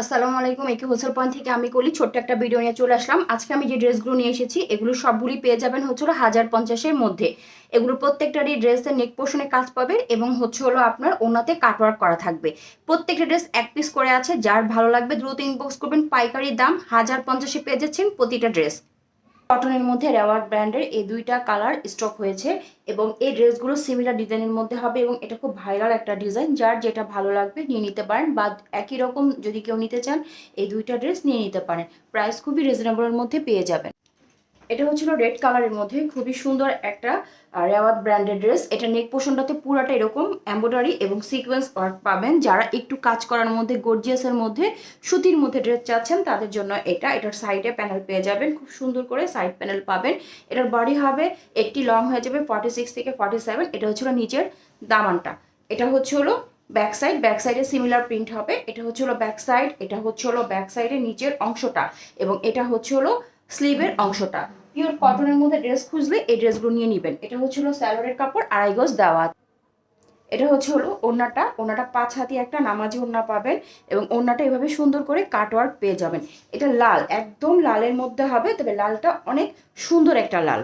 আসসালামু আলাইকুম একে হোসেল পয়েন্ট থেকে আমি কলি, ছোট্ট একটা ভিডিও নিয়ে চলে আসলাম। আজকে আমি যে ড্রেসগুলো নিয়ে এসেছি, এগুলো সবগুলি পেয়ে যাবেন হচ্ছে হলো হাজার পঞ্চাশের মধ্যে। এগুলো প্রত্যেকটারই ড্রেসের নেক পোর্শনে কাজ পাবেন এবং হচ্ছে হলো আপনার ওনাতে কাটওয়ার্ক করা থাকবে। প্রত্যেকটা ড্রেস এক পিস করে আছে, যার ভালো লাগবে দ্রুত ইনবক্স করবেন, পাইকারি দাম হাজার পঞ্চাশে পেয়ে যাচ্ছেন প্রতিটা ড্রেস। কটনের মধ্যে রেওয়ার্ড ব্র্যান্ডের এই দুইটা কালার স্টক হয়েছে এবং এই ড্রেসগুলো সিমিলার ডিজাইনের মধ্যে হবে এবং এটা খুব ভাইরাল একটা ডিজাইন যার যেটা ভালো লাগবে নিয়ে নিতে পারেন বা একই রকম যদি কেউ নিতে চান, এই দুইটা ড্রেস নিয়ে নিতে পারেন। প্রাইস খুবই রিজনেবলের মধ্যে পেয়ে যাবেন। এটা হচ্ছিল রেড কালারের মধ্যে। খুবই সুন্দর একটা রেওয়াত ব্র্যান্ডের ড্রেস এটা নেক পোর্শনটাতে পুরাটা এরকম এম্ব্রয়ডারি এবং সিকোয়েন্স ওয়ার্ক পাবেন। যারা একটু কাজ করার মধ্যে গর্জিয়াসের মধ্যে, সুতির মধ্যে ড্রেস চাচ্ছেন, তাদের জন্য এটা। এটার সাইডে প্যানেল পেয়ে যাবেন। খুব সুন্দর করে সাইড প্যানেল পাবেন। এটার বডি হবে একটি লং হয়ে যাবে ফর্টি সিক্স থেকে ফর্টি সেভেন এটা হচ্ছিল নিচের দামানটা। এটা হচ্ছে হলো ব্যাক সাইড ব্যাক সাইডে সিমিলার প্রিন্ট হবে। এটা হচ্ছে হলো ব্যাক সাইড এটা হচ্ছে হলো ব্যাক নিচের অংশটা। এবং এটা হচ্ছে হলো স্লিভের অংশটা। পিওর কটনের মধ্যে ড্রেস খুঁজলে এই ড্রেসগুলো নিয়ে নেবেন। এটা হচ্ছিল স্যালোরের কাপড়, আড়াই গজ দেওয়া এটা হচ্ছে হলো ওনাটা ওনাটা পাঁচ হাতি একটা নামাজি ওনা পাবেন এবং ওনাটা এভাবে সুন্দর করে কাটওয়ার্ক পেয়ে যাবেন। এটা লাল, একদম লালের মধ্যে হবে, তবে লালটা অনেক সুন্দর একটা লাল।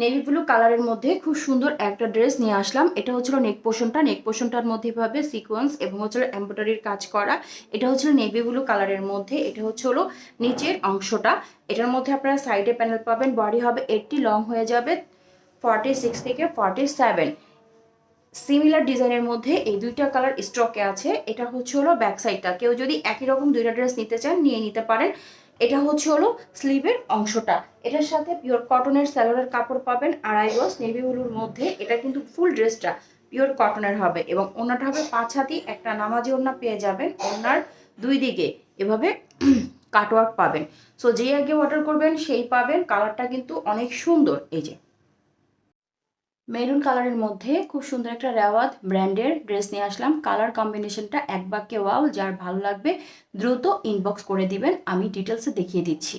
নেভি ব্লু কালারের মধ্যে খুব সুন্দর একটা ড্রেস নিয়ে আসলাম। এটা হচ্ছিল নেক পোষণটা নেক পোষণটার মধ্যে ভাবে সিকোয়েন্স এবং হচ্ছিল এমব্রয়ডারির কাজ করা। এটা হচ্ছিল নেভি ব্লু কালারের মধ্যে। এটা হচ্ছে হলো নিচের অংশটা। এটার মধ্যে আপনারা সাইডে প্যানেল পাবেন। বডি হবে এইটটি লং হয়ে যাবে ফর্টি সিক্স থেকে ফর্টি সেভেন সিমিলার ডিজাইনের মধ্যে এই দুইটা কালার স্টকে আছে। এটা হচ্ছে হলো ব্যাক সাইডটা কেউ যদি একই রকম দুইটা ড্রেস নিতে চান, নিয়ে নিতে পারেন। এটা হচ্ছে হলো স্লিভের অংশটা। এটার সাথে পিওর কটনের স্যালোয়ারের কাপড় পাবেন আড়াই গজ নেভি ব্লুর মধ্যে। এটা কিন্তু ফুল ড্রেসটা পিওর কটনের হবে এবং ওনাটা হবে পাঁচ হাতি, একটা নামাজি ওনা পেয়ে যাবেন ওনার দুই দিকে। এভাবে কাটওয়ার্ক পাবেন। সো যেই আগে অর্ডার করবেন, সেই পাবেন। কালারটা কিন্তু অনেক সুন্দর। এই যে মেরুন কালারের মধ্যে খুব সুন্দর একটা রেওয়াত ব্র্যান্ডের ড্রেস নিয়ে আসলাম। কালার কম্বিনেশনটা এক বাক্যে ওয়াও, যার ভালো লাগবে দ্রুত ইনবক্স করে দিবেন, আমি ডিটেলসে দেখিয়ে দিচ্ছি।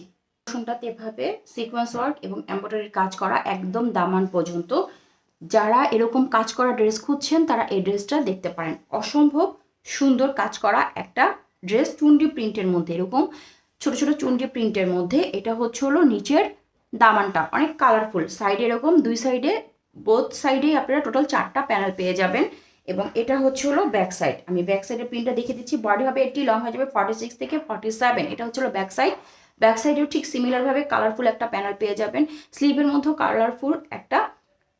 পোর্শনটাতে এভাবে সিকোয়েন্স ওয়ার্ক এবং এমব্রয়ডারির কাজ করা একদম দামান পর্যন্ত। যারা এরকম কাজ করা ড্রেস খুঁজছেন, তারা এই ড্রেসটা দেখতে পারেন। অসম্ভব সুন্দর কাজ করা একটা ড্রেস চুন্ডি প্রিন্টের মধ্যে, এরকম ছোট ছোট চুন্ডি প্রিন্টের মধ্যে। এটা হচ্ছে হলো নিচের দামানটা, অনেক কালারফুল সাইডে এরকম, দুই সাইডে বোথ সাইডেই আপনারা টোটাল চারটা প্যানেল পেয়ে যাবেন এবং এটা হচ্ছে হলো ব্যাক সাইড আমি ব্যাক সাইডের প্রিন্টটা দেখে দিচ্ছি। বডি হবে এটি লং হয়ে যাবে ফর্টি সিক্স থেকে ফর্টি সেভেন এটা হচ্ছে হলো ব্যাক সাইড ব্যাক সাইডেও ঠিক সিমিলারভাবে কালারফুল একটা প্যানেল পেয়ে যাবেন। স্লিভের মধ্যেও কালারফুল একটা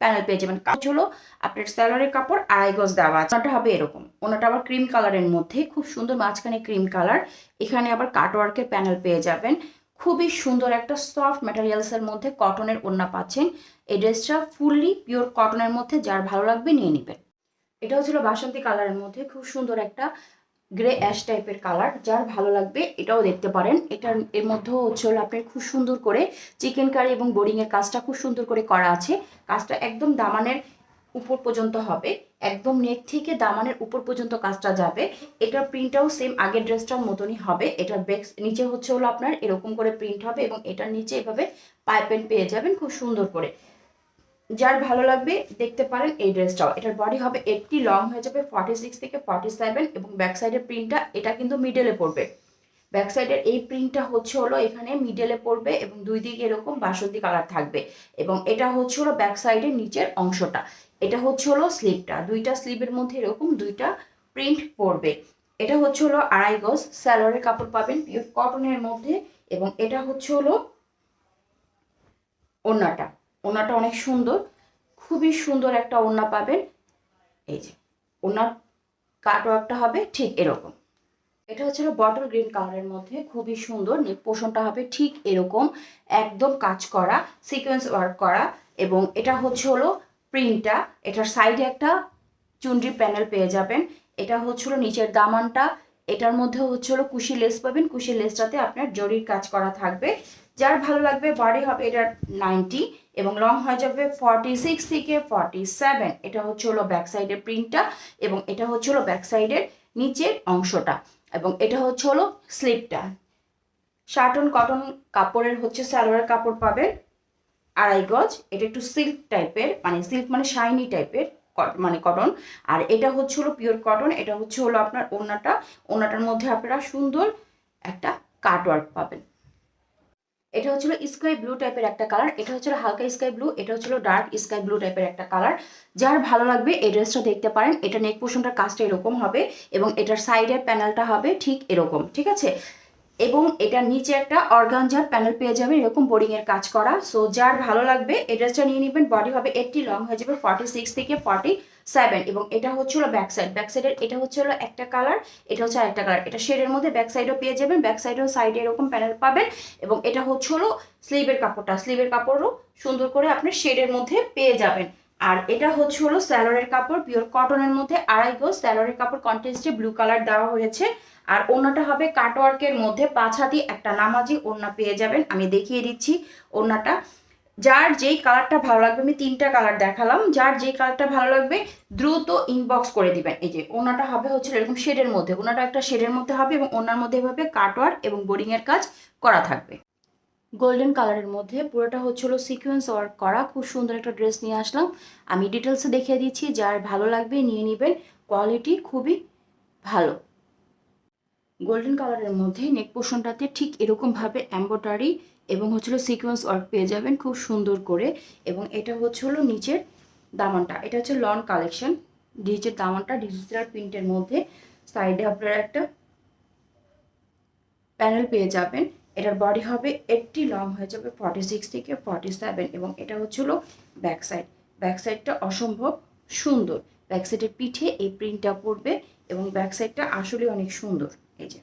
প্যানেল পেয়ে যাবেন। কাজ হলো আপনার স্যালোয়ারের কাপড় আড়াই গজ দেওয়া আছে। ওনাটা হবে এরকম। ওনাটা আবার ক্রিম কালারের মধ্যে। খুব সুন্দর মাঝখানে ক্রিম কালার এখানে আবার কাটওয়ার্কের প্যানেল পেয়ে যাবেন। খুবই সুন্দর একটা সফট ম্যাটেরিয়ালসের মধ্যে কটনের ওড়না পাচ্ছেন। এই ড্রেসটা ফুললি পিওর কটনের মধ্যে, যার ভালো লাগবে নিয়ে নেবেন। এটা হচ্ছিল বাসন্তী কালারের মধ্যে, খুব সুন্দর একটা গ্রে অ্যাশ টাইপের কালার যার ভালো লাগবে এটাও দেখতে পারেন। এটার, এর মধ্যেও হচ্ছে আপনার খুব সুন্দর করে চিকেন কারি এবং বোর্ডিংয়ের কাজটা খুব সুন্দর করে করা আছে। কাজটা একদম দামানের উপর পর্যন্ত হবে। একদম নেক থেকে দামানের উপর পর্যন্ত কাজটা যাবে। এটার প্রিন্টটাও সেম আগের ড্রেসটার মতনই হবে। এটার বেক নিচে হচ্ছে হলো আপনার এরকম করে প্রিন্ট হবে এবং এটার নিচে এভাবে পাইপেন পেয়ে যাবেন খুব সুন্দর করে। যার ভালো লাগবে দেখতে পারেন এই ড্রেসটাও এটার বডি হবে একটি লং হয়ে যাবে ফর্টি সিক্স থেকে ফর্টি সেভেন এবং ব্যাক সাইডের প্রিন্টটা এটা কিন্তু মিডলে পড়বে। ব্যাক সাইডের এই প্রিন্টটা হচ্ছে হলো এখানে মিডেলে পড়বে এবং দুই দিকে এরকম বাসন্তী কালার থাকবে এবং এটা হচ্ছে হলো ব্যাক সাইডের নিচের অংশটা। এটা হচ্ছে হলো স্লিপটা। দুইটা স্লিপের মধ্যে এরকম দুইটা প্রিন্ট পড়বে। এটা হচ্ছে হলো আড়াই গজ স্যালোয়ারের কাপড় পাবেন পিওর কটনের মধ্যে এবং এটা হচ্ছে হলো ওড়নাটা। ওনাটা অনেক সুন্দর। খুবই সুন্দর একটা ওড়না পাবেন। এই যে, ওড়নার কাটওয়ার্কটা হবে ঠিক এরকম। এটা হচ্ছে বটল গ্রিন কালারের মধ্যে খুবই সুন্দর নেক পোষণটা হবে ঠিক এরকম, একদম কাজ করা সিকোয়েন্স ওয়ার্ক করা, এবং এটা হচ্ছে হলো প্রিন্টটা এটার সাইডে একটা চুনরি প্যানেল পেয়ে যাবেন, এটা হচ্ছে হলো নিচের দামানটা, এটার মধ্যে হচ্ছে হলো কুশি লেস পাবেন, কুশি লেসটাতে আপনার জরির কাজ করা থাকবে, যার ভালো লাগবে বডি হবে এটার নাইনটি এবং লং হয়ে যাবে ফর্টি সিক্স থেকে ফর্টি সেভেন এটা হচ্ছে হলো ব্যাক সাইডের প্রিন্টটা এবং এটা হচ্ছে হলো ব্যাক সাইডের নিচের অংশটা। এবং এটা হচ্ছে হলো স্লিপটা। শার্টন কটন কাপড়ের হচ্ছে সালোয়ার কাপড় পাবেন। আড়াই গজ। এটা একটু সিল্ক টাইপের মানে সিল্ক মানে শাইনি টাইপের মানে কটন। আর এটা হচ্ছে হলো পিওর কটন। এটা হচ্ছে হলো আপনার ওনাটা ওনাটার মধ্যে আপনারা সুন্দর একটা কাটওয়ার্ক পাবেন। এটা হচ্ছিল স্কাই ব্লু টাইপের একটা কালার এটা হচ্ছিল হালকা স্কাই ব্লু এটা হচ্ছিল ডার্ক স্কাই ব্লু টাইপের একটা কালার যার ভালো লাগবে এই ড্রেসটা দেখতে পারেন, এটা নেক পোর্শনটার কাজটা এরকম হবে এবং এটার সাইডের প্যানেলটা হবে ঠিক এরকম, ঠিক আছে? এবং এটার নিচে একটা অর্গানজার প্যানেল পেয়ে যাবে এরকম বোরিং এর কাজ করা। সো যার ভালো লাগবে, এই ড্রেসটা নিয়ে নেবেন বডি হবে এইটটি লং হয়ে যাবে ফর্টি সিক্স থেকে ফর্টি সেভেন এবং এটা হচ্ছে হলো ব্যাক সাইড ব্যাক সাইডের এটা হচ্ছে হলো একটা কালার এটা হচ্ছে আরেকটা কালার এটা শেডের মধ্যে ব্যাক সাইডও পেয়ে যাবেন ব্যাক সাইডেও সাইডে এরকম প্যানেল পাবেন, এবং এটা হচ্ছে হলো স্লিভের কাপড়টা। স্লিভের কাপড়ও সুন্দর করে আপনি শেডের মধ্যে পেয়ে যাবেন। আর এটা হচ্ছে হলো স্যালোরের কাপড় পিওর কটনের মধ্যে আড়াই গজ। স্যালোরের কাপড় কন্টেস্টে ব্লু কালার দেওয়া হয়েছে। আর ওড়নাটা হবে কাটওয়ার্কের মধ্যে পাঁচ হাতি, একটা নামাজি, ওড়না পেয়ে যাবেন। আমি দেখিয়ে দিচ্ছি ওড়নাটা। যার যেই কালারটা ভালো লাগবে, আমি তিনটা কালার দেখালাম, যার যেই কালারটা ভালো লাগবে দ্রুত ইনবক্স করে দিবেন। এই যে, ওনাটা হবে হচ্ছে এরকম শেডের মধ্যে, ওনাটা একটা শেডের মধ্যে হবে এবং ওনার মধ্যে এভাবে কাটওয়ার্ক এবং বোরিংয়ের কাজ করা থাকবে। গোল্ডেন কালারের মধ্যে পুরোটা হচ্ছে হলো সিকোয়েন্স ওয়ার্ক করা, খুব সুন্দর একটা ড্রেস নিয়ে আসলাম। আমি ডিটেলসে দেখিয়ে দিচ্ছি, যার ভালো লাগবে নিয়ে নেবেন কোয়ালিটি খুবই ভালো। গোল্ডেন কালারের মধ্যে নেক পোর্শনটাতে ঠিক এরকমভাবে এম্ব্রয়ডারি এবং হচ্ছিল সিকোয়েন্স ওয়ার্ক পেয়ে যাবেন খুব সুন্দর করে এবং এটা হচ্ছে হলো নিচের দামানটা। এটা হচ্ছে লন কালেকশন নিচের দামানটা ডিজিটাল প্রিন্টের মধ্যে। সাইডে আপনারা একটা প্যানেল পেয়ে যাবেন। এটার বডি হবে এইটটি লং হয়ে যাবে ফর্টি থেকে ফর্টি সেভেন এবং এটা হচ্ছে হলো ব্যাক সাইড ব্যাক সাইডটা অসম্ভব সুন্দর। ব্যাক সাইডের পিঠে এই প্রিন্টটা পড়বে এবং ব্যাক সাইডটা আসলে অনেক সুন্দর। এই যে।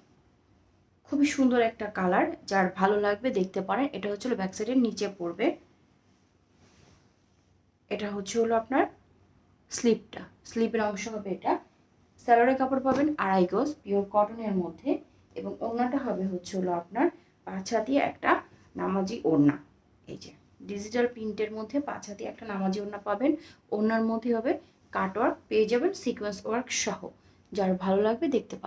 খুবই সুন্দর একটা কালার, যার ভালো লাগবে দেখতে পারেন। এটা হচ্ছে ব্যাক সাইডের নিচে পড়বে। এটা হচ্ছে হলো আপনার স্লিপটা, স্লিপের অংশ হবে এটা। স্যালোয়ারের কাপড় পাবেন আড়াই গজ, পিওর কটনের মধ্যে। এবং ওড়নাটা হবে হচ্ছে হলো আপনার পাছা দিয়ে একটা নামাজি ওড়না। এই যে, ডিজিটাল প্রিন্টের মধ্যে পাছা দিয়ে একটা নামাজি ওড়না পাবেন। ওড়নার মধ্যে হবে কাট ওয়ার্ক পেয়ে যাবেন সিকোয়েন্স ওয়ার্ক সহ। যার ভালো লাগবে দেখতে পাবেন।